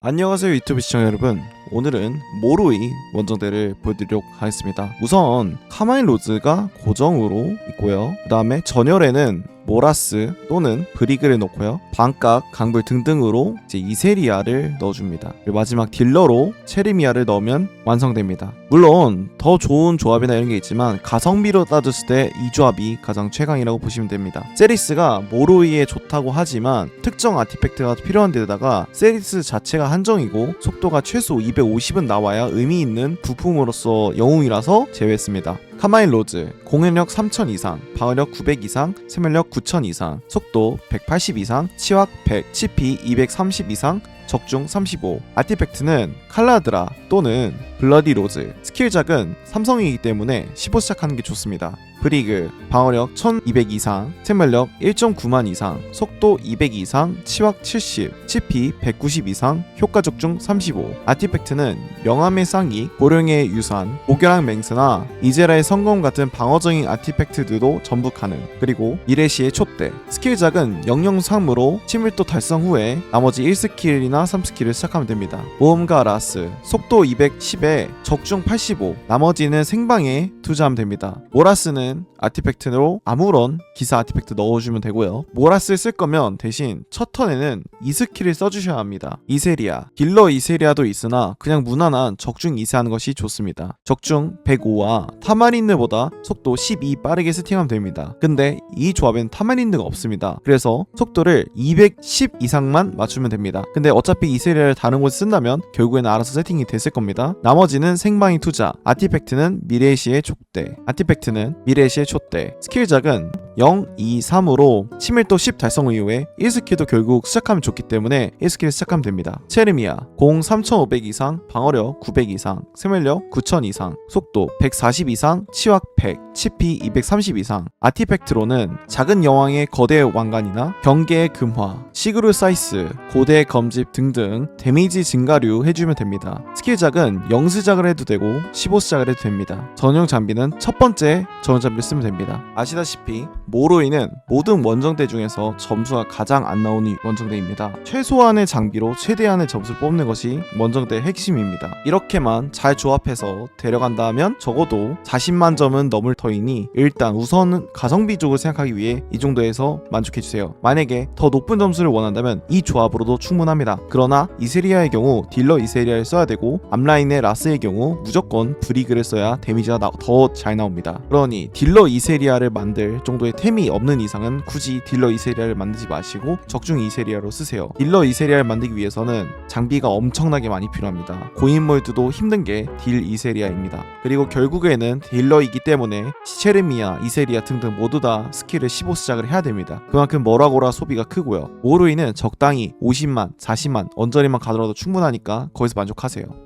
안녕하세요 유튜브 시청자 여러분. 오늘은 모로이 원정대를 보여드리도록 하겠습니다. 우선 카마인 로즈가 고정으로 있고요. 그 다음에 전열에는 모라스 또는 브리그를 넣고요. 반각, 강불 등등으로 이제 이세리아를 넣어줍니다. 그리고 마지막 딜러로 체리미아를 넣으면 완성됩니다. 물론 더 좋은 조합이나 이런 게 있지만 가성비로 따졌을 때 이 조합이 가장 최강이라고 보시면 됩니다. 세리스가 모로이에 좋다고 하지만 특정 아티팩트가 필요한 데다가 세리스 자체가 한정이고 속도가 최소 250은 나와야 의미 있는 부품으로서 영웅이라서 제외했습니다. 카마인 로즈 공연력 3000 이상, 방어력 900 이상, 생명력 9000 이상, 속도 180 이상, 치확 100, 치피 230 이상, 적중 35. 아티팩트는 칼라드라 또는 블러디 로즈. 스킬작은 삼성이기 때문에 15 시작하는 게 좋습니다. 브리그 방어력 1200 이상, 생멸력 1.9만 이상, 속도 200 이상, 치확 70, 치피 190 이상, 효과 적중 35. 아티팩트는 명함의 쌍이, 고령의 유산, 오결항 맹스나 이제라의 성공 같은 방어적인 아티팩트들도 전부 가능. 그리고 미래시의 촛대. 스킬작은 003으로 친밀도 달성 후에 나머지 1스킬이나 3스킬을 시작하면 됩니다. 모험가 라스, 속도 210에 적중 85, 나머지는 생방에 투자하면 됩니다. 모라스는 아티팩트로 아무런 기사 아티팩트 넣어주면 되고요. 모라스 쓸 거면 대신 첫 턴에는 이 스킬을 써주셔야 합니다. 이세리아, 딜러 이세리아도 있으나 그냥 무난한 적중 이세하는 것이 좋습니다. 적중 105와 타마린느보다 속도 12 빠르게 세팅하면 됩니다. 근데 이 조합엔 타마린느가 없습니다. 그래서 속도를 210 이상만 맞추면 됩니다. 근데 어차피 이세리아를 다른 곳에 쓴다면 결국에는 알아서 세팅이 됐을 겁니다. 나머지는 생방이 투자, 아티팩트는 미래시의 촉대, 아티팩트는 미래시의 촛대, 스킬작은 0, 2, 3으로 치밀도 10 달성 이후에 1스킬도 결국 시작하면 좋기 때문에 1스킬 시작하면 됩니다. 체르미아 공 3500 이상, 방어력 900 이상, 생멸력 9000 이상, 속도 140 이상, 치확 100, 치피 230 이상. 아티팩트로는 작은 여왕의 거대 왕관이나 경계의 금화, 시그루 사이스, 고대 검집 등등 데미지 증가류 해주면 됩니다. 스킬작은 0스작을 해도 되고 15스작을 해도 됩니다. 전용 장비는 첫 번째 전용 장비를 쓰면 됩니다. 아시다시피 모로이는 모든 원정대 중에서 점수가 가장 안 나오는 원정대입니다. 최소한의 장비로 최대한의 점수를 뽑는 것이 원정대의 핵심입니다. 이렇게만 잘 조합해서 데려간다 하면 적어도 40만 점은 넘을 터이니 일단 우선은 가성비 쪽을 생각하기 위해 이 정도에서 만족해주세요. 만약에 더 높은 점수를 원한다면 이 조합으로도 충분합니다. 그러나 이세리아의 경우 딜러 이세리아를 써야 되고 앞라인의 라스의 경우 무조건 브리그를 써야 데미지가 더 잘 나옵니다. 그러니 딜러 이세리아를 만들 정도의 템이 없는 이상은 굳이 딜러 이세리아를 만들지 마시고 적중 이세리아로 쓰세요. 딜러 이세리아를 만들기 위해서는 장비가 엄청나게 많이 필요합니다. 고인 몰드도 힘든 게 딜 이세리아입니다. 그리고 결국에는 딜러이기 때문에 시체르미아, 이세리아 등등 모두 다 스킬을 15 시작을 해야 됩니다. 그만큼 뭐라고라 소비가 크고요. 모루이는 적당히 50만, 40만, 언저리만 가더라도 충분하니까 거기서 만족하세요.